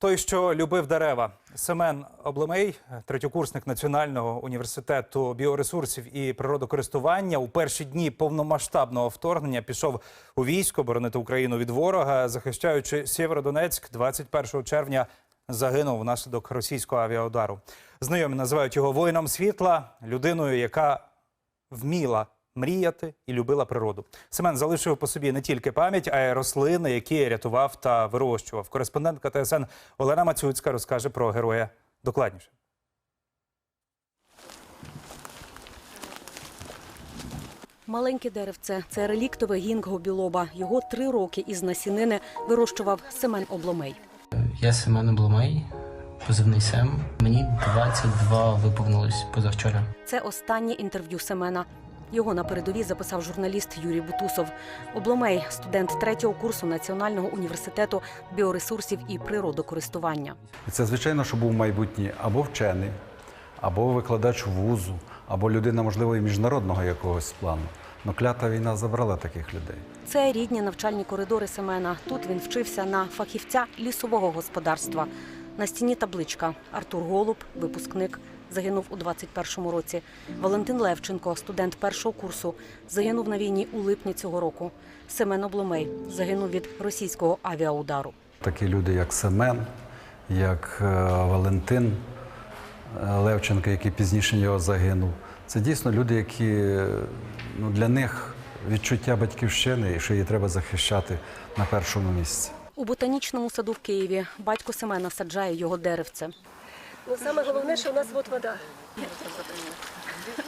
Той, що любив дерева, Семен Облемей, третьокурсник Національного університету біоресурсів і природокористування, у перші дні повномасштабного вторгнення пішов у військо боронити Україну від ворога, захищаючи Сєвєродонецьк 21 червня. Загинув внаслідок російського авіаудару. Знайомі називають його воїном світла, людиною, яка вміла мріяти і любила природу. Семен залишив по собі не тільки пам'ять, а й рослини, які рятував та вирощував. Кореспондентка ТСН Олена Мацюцька розкаже про героя докладніше. Маленьке деревце це реліктове гінго білоба. Його три роки із насінини вирощував Семен Обломей. Я Семен Обломей, позивний Сем. Мені 22 виповнилось позавчора. Це останнє інтерв'ю Семена. Його на передовій записав журналіст Юрій Бутусов. Обломей студент третього курсу Національного університету біоресурсів і природокористування. Це, звичайно, що був майбутній або вчений, або викладач вузу, або людина, можливо, і міжнародного якогось плану. Но клята війна забрала таких людей. Це рідні навчальні коридори Семена. Тут він вчився на фахівця лісового господарства. На стіні табличка Артур Голуб, випускник, загинув у 21-му році. Валентин Левченко, студент першого курсу, загинув на війні у липні цього року. Семен Обломей загинув від російського авіаудару. Такі люди, як Семен, як е, Валентин е, Левченко, який пізніше його загинув. Це дійсно люди, які ну, для них відчуття батьківщини і що її треба захищати на першому місці. У ботанічному саду в Києві батько Семена саджає його деревце. Ну, саме головне, що у нас от вода.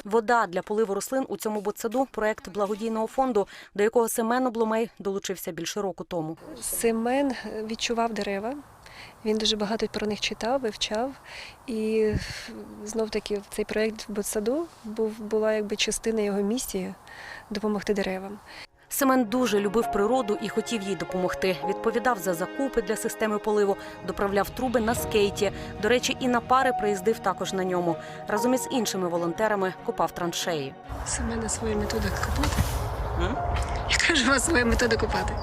Вода для поливу рослин у цьому ботсаду – проект благодійного фонду, до якого Семен Обломей долучився більше року тому. Семен відчував дерева. Він дуже багато про них читав, вивчав. І знов таки в цей проєкт в Ботсаду був, була якби частина його місії допомогти деревам. Семен дуже любив природу і хотів їй допомогти. Відповідав за закупи для системи поливу, доправляв труби на скейті. До речі, і на пари приїздив також на ньому. Разом із іншими волонтерами копав траншеї. Семена своя метода копати. Я кажу, у вас своя метода копати.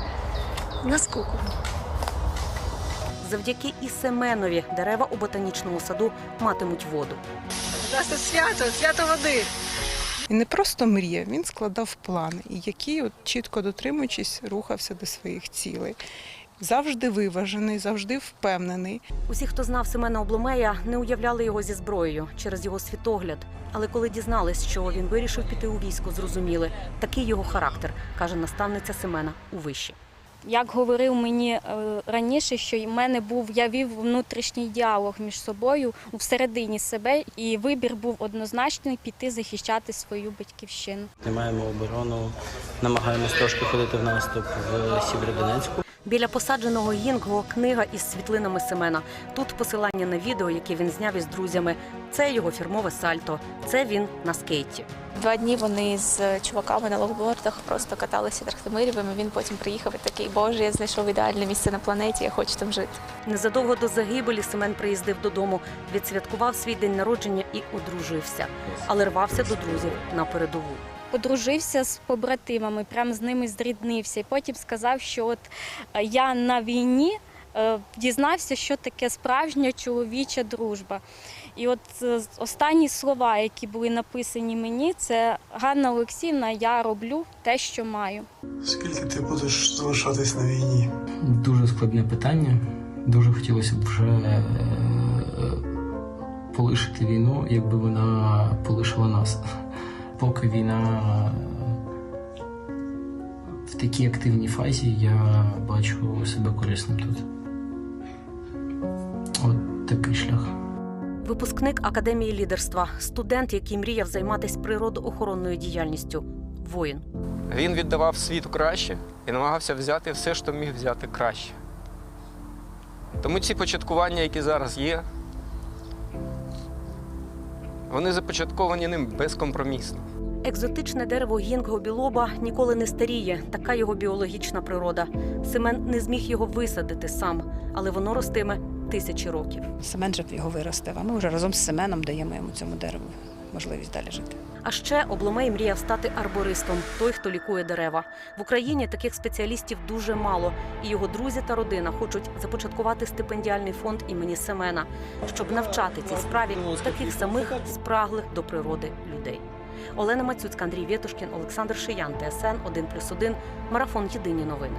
На скоку. Завдяки і Семенові дерева у ботанічному саду матимуть воду. У нас тут свято, свято води. Він не просто мріяв, він складав плани, і який, от, чітко дотримуючись, рухався до своїх цілей. Завжди виважений, завжди впевнений. Усі, хто знав Семена Обломея, не уявляли його зі зброєю через його світогляд. Але коли дізнались, що він вирішив піти у військо, зрозуміли такий його характер, каже наставниця Семена у виші. Як говорив мені е, раніше, що в мене був, я вів внутрішній діалог між собою всередині себе, і вибір був однозначний піти захищати свою батьківщину. Тримаємо оборону, намагаємось трошки ходити в наступ в Сєвєродонецьку. Біля посадженого Гінгго книга із світлинами Семена. Тут посилання на відео, яке він зняв із друзями. Це його фірмове сальто. Це він на скейті. Два дні вони з чуваками на лонгбордах просто каталися трахтимирівими. Він потім приїхав і такий, боже, я знайшов ідеальне місце на планеті, я хочу там жити. Незадовго до загибелі Семен приїздив додому, відсвяткував свій день народження і одружився, але рвався до друзів на передову. Подружився з побратимами, прям з ними зріднився. І потім сказав, що от е, я на війні е, дізнався, що таке справжня чоловіча дружба. І от е, останні слова, які були написані мені, це Ганна Олексіївна, я роблю те, що маю. Скільки ти будеш залишатись на війні? Дуже складне питання. Дуже хотілося б вже е, полишити війну, якби вона полишила нас. Поки війна е, в такій активній фазі, я бачу себе корисним тут. От такий шлях. Випускник академії лідерства, студент, який мріяв займатися природоохоронною діяльністю. Воїн. Він віддавав світу краще і намагався взяти все, що міг взяти краще. Тому ці початкування, які зараз є, вони започатковані ним безкомпромісно. Екзотичне дерево гінго білоба ніколи не старіє. Така його біологічна природа. Семен не зміг його висадити сам, але воно ростиме тисячі років. Семен же його виростив, а ми вже разом з Семеном даємо йому цьому дереву можливість далі жити. А ще Обломей мріяв стати арбористом, той, хто лікує дерева. В Україні таких спеціалістів дуже мало, і його друзі та родина хочуть започаткувати стипендіальний фонд імені Семена, щоб навчати цій справі таких самих спраглих до природи людей. Олена Мацюцька, Андрій Вєтушкін, Олександр Шиян, ТСН 1+,1, Марафон Єдині новини.